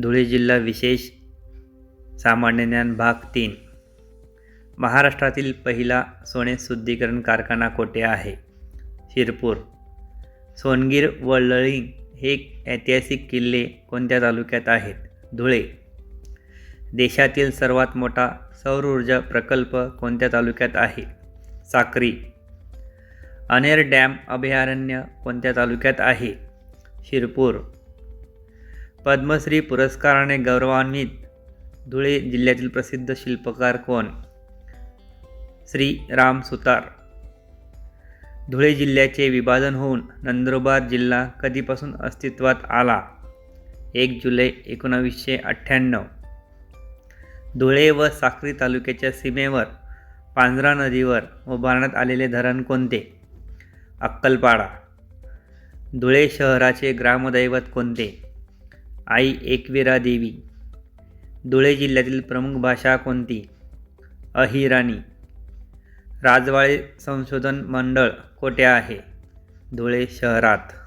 धुळे जिल्हा विशेष सामान्य ज्ञान भाग तीन. महाराष्ट्रातील पहिला सोने शुद्धीकरण कारखाना कोठे आहे? शिरपूर. सोनगीर व लळिंग हे ऐतिहासिक किल्ले कोणत्या तालुक्यात आहेत? धुळे. देशातील सर्वात मोठा सौर ऊर्जा प्रकल्प कोणत्या तालुक्यात आहे? साक्री. अनेर डॅम अभयारण्य कोणत्या तालुक्यात आहे? शिरपूर. पद्मश्री पुरस्काराने गौरवान्वित धुळे जिल्ह्यातील प्रसिद्ध शिल्पकार कोण? श्री राम सुतार. धुळे जिल्ह्याचे विभाजन होऊन नंदुरबार जिल्हा कधीपासून अस्तित्वात आला? एक जुलै एकोणावीसशे अठ्ठ्याण्णव. धुळे व साक्री तालुक्याच्या सीमेवर पांझरा नदीवर उभारण्यात आलेले धरण कोणते? अक्कलपाडा. धुळे शहराचे ग्रामदैवत कोणते? आई एकविरा देवी. धुळे जिल्ह्यातील प्रमुख भाषा कोणती? अहिराणी राजवाळे संशोधन मंडळ कोठे आहे? धुळे शहरात.